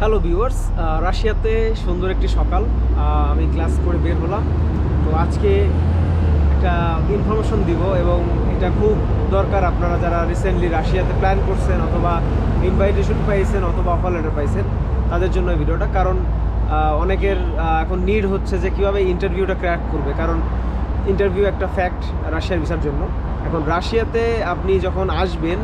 Hello viewers রাশিয়াতে সুন্দর একটি সকাল। আমি ক্লাস করে বের হলাম। তো আজকে একটা ইনফরমেশন দিব এবং এটা খুব দরকার আপনারা যারা রিসেন্টলি রাশিয়াতে প্ল্যান করছেন অথবা ইনভাইটেশন পাইছেন অথবা অফার লেটার পাইছেন, তাদের জন্য ভিডিওটা। কারণ অনেকের এখন নিড হচ্ছে যে কীভাবে ইন্টারভিউটা ক্র্যাক করবে। কারণ ইন্টারভিউ একটা ফ্যাক্ট রাশিয়ার ভিসার জন্য। এখন রাশিয়াতে আপনি যখন আসবেন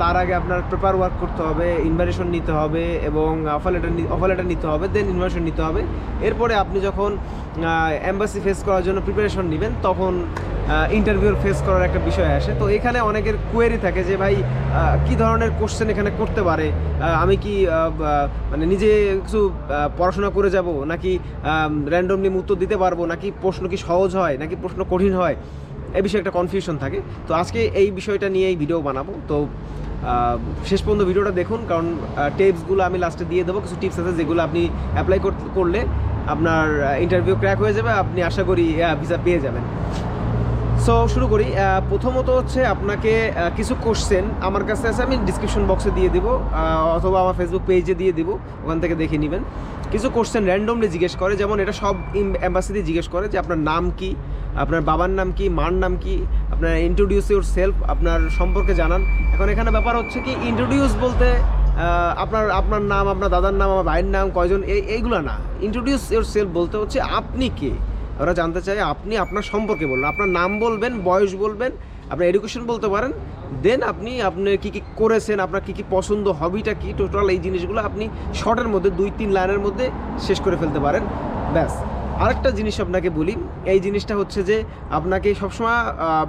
তার আগে আপনার পেপার ওয়ার্ক করতে হবে ইনভাইটেশন নিতে হবে এবং অফার লেটার অফার লেটার নিতে হবে দেন ইনভাইটেশন নিতে হবে। এরপরে আপনি যখন অ্যাম্বাসি ফেস করার জন্য প্রিপারেশন নেবেন, তখন ইন্টারভিউর ফেস করার একটা বিষয় আসে। তো এখানে অনেকের কোয়েরি থাকে যে, ভাই কি ধরনের কোশ্চেন এখানে করতে পারে? আমি কি মানে নিজে কিছু পড়াশোনা করে যাব? নাকি র্যান্ডমলি উত্তর দিতে পারব? নাকি প্রশ্ন কি সহজ হয়? নাকি প্রশ্ন কঠিন হয়? এই বিষয়ে একটা কনফিউশন থাকে। তো আজকে এই বিষয়টা নিয়ে এই ভিডিও বানাবো। তো শেষ পর্যন্ত ভিডিওটা দেখুন, কারণ টিপসগুলো আমি লাস্টে দিয়ে দেবো। কিছু টিপস আছে যেগুলো আপনি অ্যাপ্লাই করলে আপনার ইন্টারভিউ ক্র্যাক হয়ে যাবে। আপনি আশা করি ভিসা পেয়ে যাবেন। সো শুরু করি। প্রথমত হচ্ছে আপনাকে কিছু কোশ্চেন আমার কাছে আছে। আমি ডিসক্রিপশন বক্সে দিয়ে দিব অথবা আমার ফেসবুক পেজে দিয়ে দিব। ওখান থেকে দেখে নেবেন। কিছু কোশ্চেন র্যান্ডমলি জিজ্ঞেস করে। যেমন এটা সব অ্যাম্বাসিতে জিজ্ঞেস করে যে আপনার নাম কি? আপনার বাবার নাম কি, মার নাম কি, আপনার ইন্ট্রোডিউস ইউর সেলফ আপনার সম্পর্কে জানান। এখন এখানে ব্যাপার হচ্ছে কি ইন্ট্রোডিউস বলতে আপনার আপনার নাম, আপনার দাদার নাম আমার ভাইয়ের নাম, কয়জন, এই, এইগুলো না। ইন্ট্রোডিউস ইউর সেলফ বলতে হচ্ছে আপনি কে? ওরা জানতে চায় আপনি আপনার সম্পর্কে বলুন। আপনার নাম বলবেন, বয়স বলবেন, আপনার এডুকেশন বলতে পারেন দেন আপনি আপনি কী কী করেছেন, আপনার কী কী পছন্দ হবিটা কী টোটাল এই জিনিসগুলো আপনি শর্টের মধ্যে, দুই, তিন লাইনের মধ্যে শেষ করে ফেলতে পারেন। ব্যাস। আরেকটা জিনিস আপনাকে বলি, এই জিনিসটা হচ্ছে যে আপনাকে সবসময়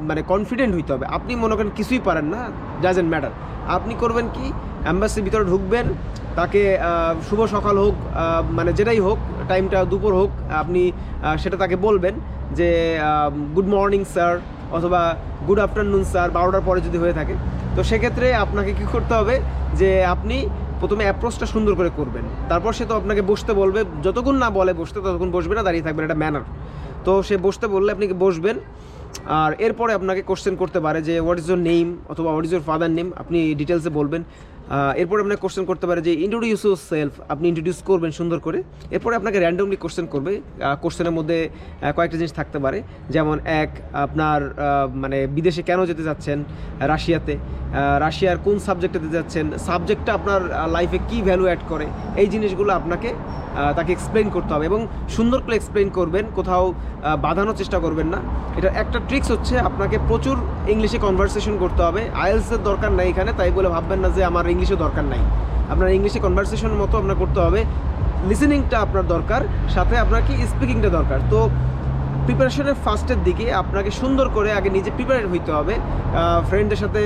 মানে কনফিডেন্ট হইতে হবে। আপনি মনে করেন কিছুই পারেন না ডাজেন্ট ম্যাটার আপনি করবেন কি অ্যাম্বাসির ভিতরে ঢুকবেন, তাকে শুভ সকাল হোক মানে যেটাই হোক টাইমটা দুপুর হোক, আপনি সেটা তাকে বলবেন যে গুড মর্নিং স্যার অথবা গুড আফটারনুন স্যার বারোটার পরে যদি হয়ে থাকে। তো সেক্ষেত্রে আপনাকে কি করতে হবে যে, আপনি প্রথমে অ্যাপ্রোচটা সুন্দর করে করবেন। তারপর সে তো আপনাকে বসতে বলবে। যতক্ষণ না বলে বসতে, ততক্ষণ বসবে না, দাঁড়িয়ে থাকবেন, এটা ম্যানার তো সে বসতে বললে আপনি বসবেন? আর এরপরে আপনাকে কোশ্চেন করতে পারে যে হোয়াট ইজ ইউর নেম অথবা what is your father name আপনি ডিটেলসে বলবেন। এরপরে আপনাকে কোশ্চেন করতে পারে যে ইন্ট্রোডিউস ইউর সেলফ আপনি ইন্ট্রোডিউস করবেন সুন্দর করে। এরপরে আপনাকে র্যান্ডমলি কোশ্চেন করবে কোশ্চেনের মধ্যে কয়েকটা জিনিস থাকতে পারে। যেমন এক, আপনার মানে বিদেশে কেন যেতে যাচ্ছেন রাশিয়াতে। রাশিয়ার কোন সাবজেক্টে যেতে যাচ্ছেন সাবজেক্টটা আপনার লাইফে কী ভ্যালু অ্যাড করে? এই জিনিসগুলো আপনাকে তাকে এক্সপ্লেন করতে হবে এবং সুন্দর করে এক্সপ্লেন করবেন, কোথাও বাঁধানোর চেষ্টা করবেন না। এটা একটা ট্রিক্স হচ্ছে, আপনাকে প্রচুর ইংলিশে কনভারসেশন করতে হবে। আইএলসের দরকার নাই এখানে, তাই বলে ভাববেন না যে, আমার ইংলিশে দরকার নাই। আপনার ইংলিশে কনভারসেশন মতো আপনার করতে হবে। লিসেনিংটা আপনার দরকার, সাথে আপনার কি স্পিকিংটা দরকার। তো প্রিপারেশনের ফার্স্টের দিকে আপনাকে সুন্দর করে আগে নিজে প্রিপেয়ার হইতে হবে। ফ্রেন্ডদের সাথে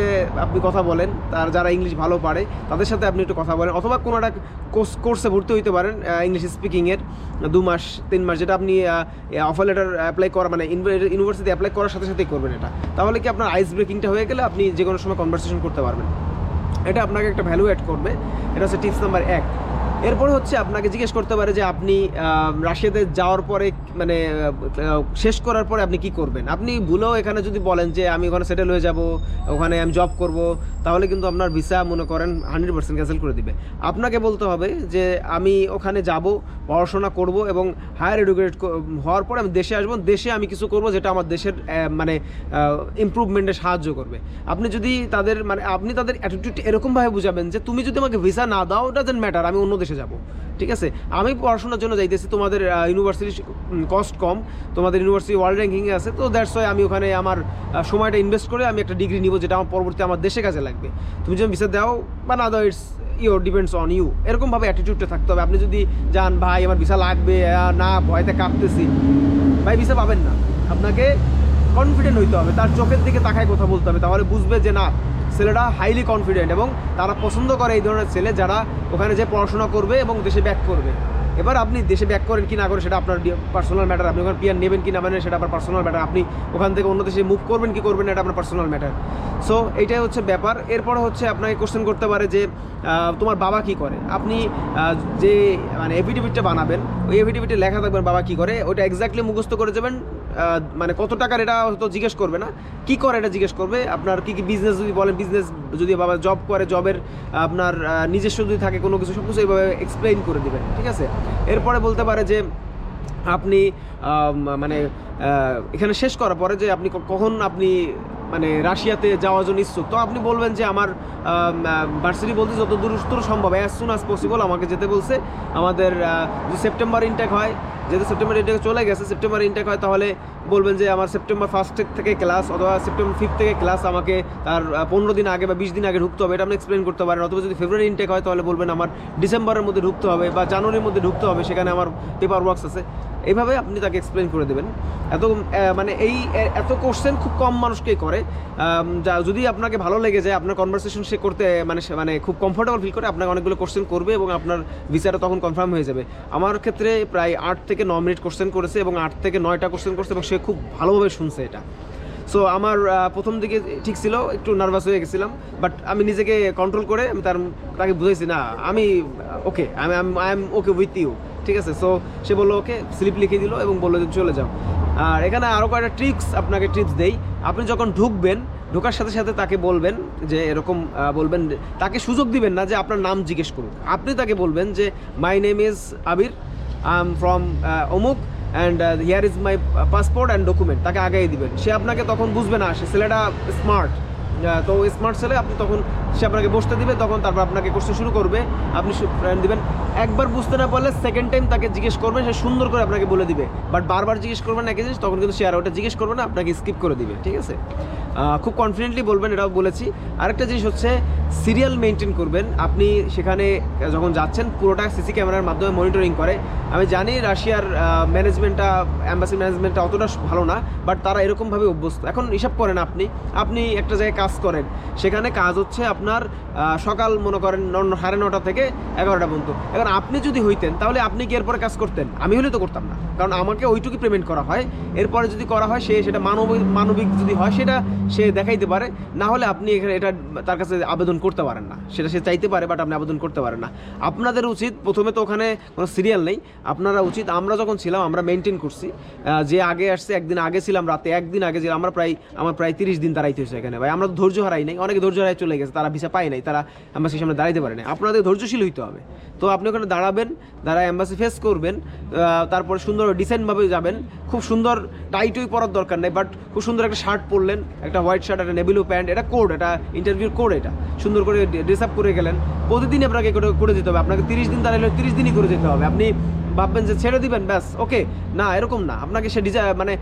আপনি কথা বলেন, তার যারা ইংলিশ ভালো পারে, তাদের সাথে আপনি একটু কথা বলেন। অথবা কোনো একটা কোর্স কোর্সে ভর্তি হইতে পারেন ইংলিশ স্পিকিংয়ের দু মাস, তিন মাস, যেটা আপনি অফার লেটার অ্যাপ্লাই করা মানে ইউনিভার্সিটি অ্যাপ্লাই করার সাথে সাথেই করবেন এটা। তাহলে কি আপনার আইস ব্রেকিংটা হয়ে গেলে আপনি যে কোনো সময় কনভারসেশন করতে পারবেন। এটা আপনাকে একটা ভ্যালু অ্যাড করবে। এটা হচ্ছে টিপস নাম্বার এক। এরপরে হচ্ছে আপনাকে জিজ্ঞেস করতে পারে যে আপনি রাশিয়াতে যাওয়ার পরে মানে শেষ করার পরে আপনি কি করবেন? আপনি ভুলেও এখানে যদি বলেন যে আমি ওখানে সেটেল হয়ে যাব, ওখানে আমি জব করব, তাহলে কিন্তু আপনার ভিসা মনে করেন হান্ড্রেড পার্সেন্ট ক্যান্সেল করে দিবে। আপনাকে বলতে হবে যে আমি ওখানে যাব, পড়াশোনা করব এবং হায়ার এডুকেটেড হওয়ার পরে আমি দেশে আসব, দেশে আমি কিছু করব যেটা আমার দেশের মানে ইমপ্রুভমেন্টে সাহায্য করবে। আপনি যদি তাদের মানে আপনি তাদের অ্যাটিটিউড এরকমভাবে বুঝাবেন যে তুমি যদি আমাকে ভিসা না দাও ডাজেন্ট ম্যাটার আমি অন্য দেশে যাব। ঠিক আছে? আমি পড়াশোনার জন্য যাইতেছি। তোমাদের ইউনিভার্সিটির কস্ট কম। তোমাদের ইউনিভার্সিটি ওয়ার্ল্ড র্যাঙ্কিংয়ে আছে। তো দ্যাটস ওয়াই আমি ওখানে আমার সময়টা ইনভেস্ট করে আমি একটা ডিগ্রি নিব, যেটা আমার পরবর্তী আমার দেশে কাজে লাগবে। তুমি যদি ভিসা দাও, বা না দাও it's your depends on you এরকমভাবে অ্যাটিটিউডটা থাকতে হবে। আপনি যদি যান, ভাই, আমার ভিসা লাগবে না, ভয়তে কাঁপতেছি। ভাই ভিসা পাবেন না। আপনাকে কনফিডেন্ট হইতে হবে। তার চোখের দিকে তাকায় কথা বলতে হবে। তাহলে বুঝবে যে, না ছেলেটা হাইলি কনফিডেন্ট এবং তারা পছন্দ করে এই ধরনের ছেলে যারা ওখানে যে পড়াশোনা করবে এবং দেশে ব্যাক করবে। এবার আপনি দেশে ব্যাক করেন কি না করেন সেটা আপনার পার্সোনাল ম্যাটার আপনি ওখানে পিয়ার নেবেন কি না নেবেন সেটা আপনার পার্সোনাল ম্যাটার আপনি ওখান থেকে অন্য দেশে মুভ করবেন কি করবেন এটা আপনার পার্সোনাল ম্যাটার সো এইটাই হচ্ছে ব্যাপার। এরপর হচ্ছে আপনাকে কোশ্চেন করতে পারে যে তোমার বাবা কি করে? আপনি যে মানে এফিডেভিটটা বানাবেন, ওই এফিডেভিটে লেখা থাকবেন বাবা কি করে? ওইটা এক্স্যাক্টলি মুখস্থ করে যাবেন মানে কত টাকার এটা হয়তো জিজ্ঞেস করবে না। কি করে এটা জিজ্ঞেস করবে? আপনার কি কি বিজনেস যদি বলেন বিজনেস যদি বাবা জব করে জবের আপনার নিজস্ব যদি থাকে কোনো কিছু সব কিছু এইভাবে এক্সপ্লেইন করে দিবেন, ঠিক আছে? এরপরে বলতে পারে যে আপনি মানে এখানে শেষ করার পরে যে আপনি কখন আপনি মানে রাশিয়াতে যাওয়ার জন্য ইচ্ছুক? তো আপনি বলবেন যে আমার ভার্সিটি বলতে যত দূর সম্ভব অ্যাজ সুন অ্যাজ পসিবল আমাকে যেতে বলছে। আমাদের যদি সেপ্টেম্বর ইনটেক হয় যেহেতু সেপ্টেম্বর ইনটেক চলে গেছে সেপ্টেম্বর ইনটেক হয় তাহলে বলবেন যে আমার সেপ্টেম্বর ফার্স্ট থেকে ক্লাস অথবা সেপ্টেম্বর ফিফথ থেকে ক্লাস আমাকে তার পনেরো দিন আগে বা বিশ দিন আগে ঢুকতে হবে, এটা আপনি এক্সপ্লেন করতে পারেন। অথবা যদি ফেব্রুয়ারি ইনটেক হয় তাহলে বলবেন আমার ডিসেম্বরের মধ্যে ঢুকতে হবে বা জানুয়ারির মধ্যে ঢুকতে হবে, সেখানে আমার পেপার ওয়ার্কস আছে। এইভাবে আপনি তাকে এক্সপ্লেন করে দেবেন। এত মানে এই এত কোশ্চেন খুব কম মানুষকেই করে। যা, যদি আপনাকে ভালো লেগে যায়, আপনার কনভারসেশন সে করতে মানে মানে খুব কমফোর্টেবল ফিল করে, আপনাকে অনেকগুলো কোশ্চেন করবে এবং আপনার ভিসাটা তখন কনফার্ম হয়ে যাবে। আমার ক্ষেত্রে প্রায় আট থেকে ন মিনিট কোশ্চেন করেছে এবং আট থেকে নয়টা কোশ্চেন করছে এবং সে খুব ভালোভাবে শুনছে এটা। সো আমার প্রথম দিকে ঠিক ছিল, একটু নার্ভাস হয়ে গেছিলাম বাট আমি নিজেকে কন্ট্রোল করে আমি তার, তাকে বুঝাইছি, না, আমি ওকে আমি I am okay with you ঠিক আছে? সো সে বলল, ওকে স্লিপ লিখে দিল এবং বলল যে, চলে যাও। আর এখানে আরও কয়েকটা ট্রিক্স আপনাকে টিপস দেই। আপনি যখন ঢুকবেন, ঢোকার সাথে সাথে তাকে বলবেন যে, এরকম বলবেন তাকে সুযোগ দিবেন না যে, আপনার নাম জিজ্ঞেস করুন আপনি তাকে বলবেন যে my name is Abir I am from অমুক and here is my passport and document তাকে আগেই দিবেন। সে আপনাকে তখন বুঝবে না, সে ছেলেটা স্মার্ট তো স্মার্ট ছেলে, আপনি তখন, সে আপনাকে বসতে দিবে, তখন তারপর আপনাকে কোশ্চেন শুরু করবে। আপনি দিবেন। একবার বুঝতে না পারলে সেকেন্ড টাইম তাকে জিজ্ঞেস করবেন সে সুন্দর করে আপনাকে বলে দিবে। বাট বারবার জিজ্ঞেস করবেন একই জিনিস, তখন কিন্তু সে আর ওটা জিজ্ঞেস করবে না, আপনাকে স্কিপ করে দিবে। ঠিক আছে? খুব কনফিডেন্টলি বলবেন, এটাও বলেছি। আরেকটা জিনিস হচ্ছে সিরিয়াল মেনটেন করবেন। আপনি সেখানে যখন যাচ্ছেন, পুরোটা সিসি ক্যামেরার মাধ্যমে মনিটরিং করে। আমি জানি রাশিয়ার ম্যানেজমেন্টটা অ্যাম্বাসি ম্যানেজমেন্টটা অতটা ভালো না বাট তারা এরকমভাবে অভ্যস্ত। এখন হিসাব করেন আপনি। আপনি একটা জায়গায় কাজ করেন। সেখানে কাজ হচ্ছে আপনার সকাল মনে করেন সাড়ে নটা থেকে এগারোটা পর্যন্ত। এখন আপনি যদি হইতেন, তাহলে আপনি কি এরপরে কাজ করতেন? আমি হলে তো করতাম না। কারণ আমাকে ওইটুকু পেমেন্ট করা হয়। এরপরে যদি করা হয়, সে সেটা মানবিক মানবিক যদি হয়, সেটা সে দেখাইতে পারে, না হলে আপনি এখানে এটা তার কাছে আবেদন করতে পারেন না। সেটা সে চাইতে পারে বাট আপনি আবেদন করতে পারেন না। আপনাদের উচিত, প্রথমে তো ওখানে কোনো সিরিয়াল নেই। আপনারা উচিত, আমরা যখন ছিলাম, আমরা মেনটেন করছি। যে আগে আসছে, একদিন আগে ছিলাম রাতে, একদিন আগে ছিলাম, আমরা প্রায়, আমার প্রায় তিরিশ দিন দাঁড়াইতে হয়েছে এখানে। ভাই, আমরা তো ধৈর্য হারাই নাই। অনেকে ধৈর্য হারাই চলে গেছে, তারা ভিসা পায় নাই, তারা অ্যাম্বাসির সামনে দাঁড়াইতে পারে না আপনাদের ধৈর্যশীল হইতে হবে। তো আপনি ওখানে দাঁড়াবেন, দাঁড়ায় অ্যাম্বাসি ফেস করবেন তারপরে সুন্দর ডিসেন্টভাবে যাবেন। খুব সুন্দর টাইটই পরার দরকার নেই বাট খুব সুন্দর একটা শার্ট পরলেন, একটা হোয়াইট শার্ট একটা নেভিলো প্যান্ট এটা কোড এটা ইন্টারভিউর কোড এটা। সুন্দর করে ড্রেস আপ করে গেলেন। প্রতিদিন আপনাকে করে যেতে হবে। আপনাকে তিরিশ দিন দাঁড়ালে তিরিশ দিনই করে যেতে হবে। আপনি ভাববেন যে ছেড়ে দিবেন ব্যাস ওকে না এরকম না। আপনাকে সে ডিজা মানে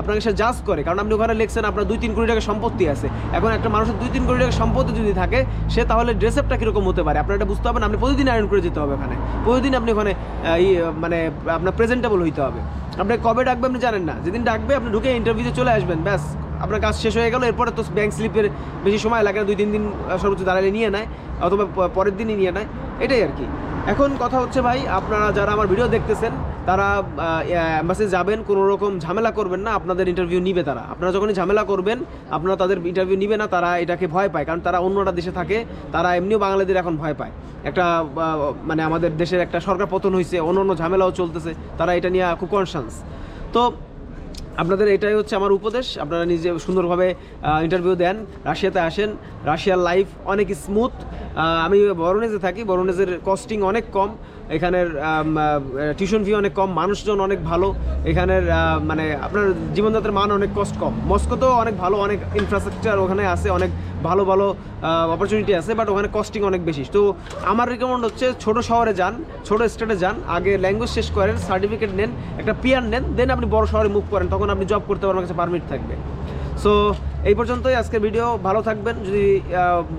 আপনাকে সে জাজ করে। কারণ আপনি ওখানে লিখছেন আপনার দুই তিন কোটি টাকা সম্পত্তি আছে। এখন একটা মানুষের দুই তিন কোটি টাকা সম্পত্তি যদি থাকে সে তাহলে ড্রেস আপটা কীরকম হতে পারে? আপনার এটা বুঝতে হবে না। আপনি প্রতিদিন আয়রন করে যেতে হবে ওখানে। প্রতিদিন আপনি ওখানে আহ, মানে আপনার প্রেজেন্টেবল হইতে হবে। আপনি কবে ডাকবে আপনি জানেন না। যেদিন ডাকবে আপনি ঢুকে ইন্টারভিউতে চলে আসবেন ব্যাস। আপনার কাজ শেষ হয়ে গেল, এরপরে তো ব্যাংক স্লিপের বেশি সময় লাগে না, দুই, তিন দিন সর্বোচ্চ দাঁড়ালে নিয়ে নেয়, অথবা পরের দিনই নিয়ে নেয়, এটাই আর কি। এখন কথা হচ্ছে ভাই, আপনারা যারা আমার ভিডিও দেখতেছেন, তারা অ্যাম্বাসি যাবেন, কোনো রকম ঝামেলা করবেন না, আপনাদের ইন্টারভিউ নিবে তারা। আপনারা যখনই ঝামেলা করবেন, আপনারা তাদের ইন্টারভিউ নিবে না, তারা এটাকে ভয় পায়, কারণ তারা অন্যটা দেশে থাকে, তারা এমনিও বাংলাদেশ এখন ভয় পায়। একটা মানে আমাদের দেশের একটা সরকার পতন হয়েছে অন্য অন্য ঝামেলাও চলতেছে, তারা এটা নিয়ে খুব কনসান্স তো আপনাদের এটাই হচ্ছে আমার উপদেশ। আপনারা নিজে সুন্দরভাবে ইন্টারভিউ দেন, রাশিয়াতে আসেন। রাশিয়ার লাইফ অনেক স্মুথ আমি বরনেজে থাকি। বরনেজের কস্টিং অনেক কম। এখানের টিউশন ফি অনেক কম। মানুষজন অনেক ভালো। এখানের মানে আপনার জীবনযাত্রার মান অনেক কষ্ট কম। মস্কোতেও অনেক ভালো, অনেক ইনফ্রাস্ট্রাকচার ওখানে আছে, অনেক ভালো ভালো অপরচুনিটি আছে বাট ওখানে কস্টিং অনেক বেশি। তো আমার রিকমেন্ড হচ্ছে ছোট শহরে যান, ছোট স্টেটে যান, আগে ল্যাঙ্গুয়েজ শেষ করেন সার্টিফিকেট নেন, একটা পিয়ার নেন দেন আপনি বড় শহরে মুভ করেন, তখন আপনি জব করতে পারবেন কাছে পারমিট থাকবে। সো এই পর্যন্তই আজকের ভিডিও। ভালো থাকবেন। যদি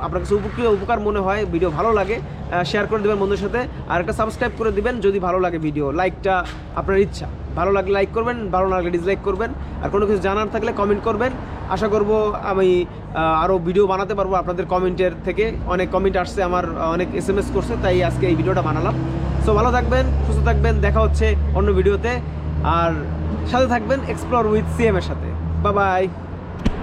আপনার কাছে উপকৃত উপকার মনে হয়, ভিডিও ভালো লাগে শেয়ার করে দেবেন বন্ধুর সাথে। আর একটা সাবস্ক্রাইব করে দিবেন যদি ভালো লাগে ভিডিও লাইকটা আপনার ইচ্ছা। ভালো লাগলে লাইক করবেন, ভালো না লাগলে ডিসলাইক করবেন। আর কোনো কিছু জানার থাকলে কমেন্ট করবেন। আশা করব আমি আরও ভিডিও বানাতে পারব আপনাদের কমেন্টের থেকে। অনেক কমেন্ট আসছে আমার, অনেক এস এম এস করছে, তাই আজকে এই ভিডিওটা বানালাম। সো ভালো থাকবেন, সুস্থ থাকবেন, দেখা হচ্ছে অন্য ভিডিওতে আর সাথে থাকবেন এক্সপ্লোর উইথ সিএম এর সাথে। Bye bye